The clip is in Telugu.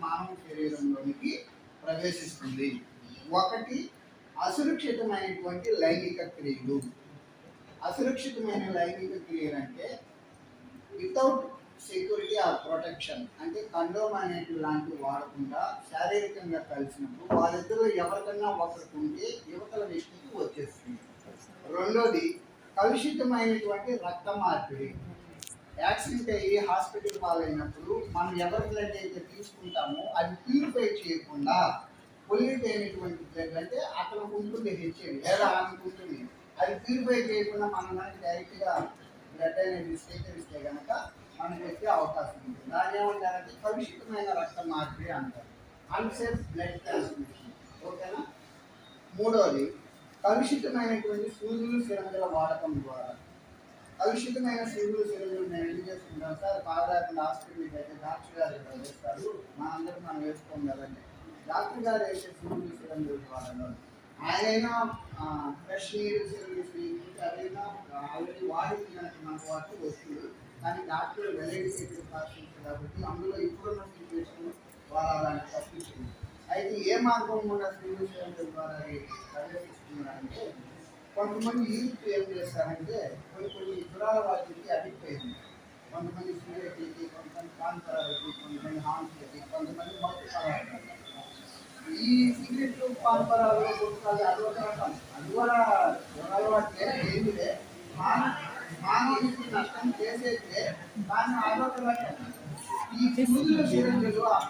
మానవ శరీరంలోనికి ప్రవేశిస్తుంది. ఒకటి అసురక్షితమైనటువంటి లైంగిక క్రియలు. అసురక్షితమైన లైంగిక క్రియలు అంటే వితౌట్ సెక్యూరిటీ ఆర్ ప్రొటెక్షన్ అంటే కండోమ్ అనేటి లాంటివి వాడకుండా శారీరకంగా కలిసినప్పుడు వాళ్ళిద్దరూ ఎవరికన్నా ఒకరికి ఉంటే యువతల వ్యక్తికి వచ్చేస్తుంది. రెండోది కలుషితమైనటువంటి రక్త మార్పిడి. యాక్సిడెంట్ అయ్యి హాస్పిటల్ పాలైనప్పుడు మనం ఎవరి బ్లడ్ అయితే తీసుకుంటామో అది ప్యూరిఫై చేయకుండా పొల్యూట్ అయినటువంటి బ్లడ్ అంటే అక్కడ ఉంటుంది హెచ్ఐవి లేదా ఆమెకు ఉంటుంది. అది ప్యూరిఫై చేయకుండా మనం కనుక డైరెక్ట్గా బ్లడ్ అనేది స్వీకరిస్తే కనుక మనకు వచ్చే అవకాశం ఉంటుంది. దాని ఏమంటారంటే కలుషితమైన రక్త మార్పిడి అంటారు. Unsafe blood transmission. ఓకేనా? మూడోది కలుషితమైనటువంటి సూదులు సిరంజల వాడకం ద్వారా కలుషితమైన సూదులు సిరంజలు మేము ఏం చేసుకుంటాం సార్ లాస్ట్ హాస్పిటల్కి అయితే డాక్టర్ గారు ఇక్కడ వేస్తారు మా అందరూ మనం వేసుకోం కదండి. డాక్టర్ గారు వేసే సూదులు సిరంజలు ద్వారా ఆయనైనా ఫ్రెష్ నీరు సిరంజి అదైనా ఆల్రెడీ వాడింది మనకు వాటి వస్తుంది. కానీ డాక్టర్ వెలైటీ పర్సన్స్ కాబట్టి అందులో ఇప్పుడున్న సిచ్యువేషన్ వాళ్ళు అలాంటి తప్పించింది అయితే ఏ మార్గం కూడా సివిల్ సిరంజల ద్వారా ప్రవేశిస్తున్నారంటే కొంతమంది యూత్ ఏం చేస్తారంటే కొన్ని కొన్ని मंगला वाजुरी अधिक पेरी पंचमणि सूर्य के के पंचमणि कान पर है पंचमणि हान के के पंचमणि मत पर है ई सिगरेट तो पान पर है तो का यादव का काम अलवर अलवर के देवी है मान मानो इसकी नष्टम कैसे थे कान आलो का ई सूर्य सूर्य जो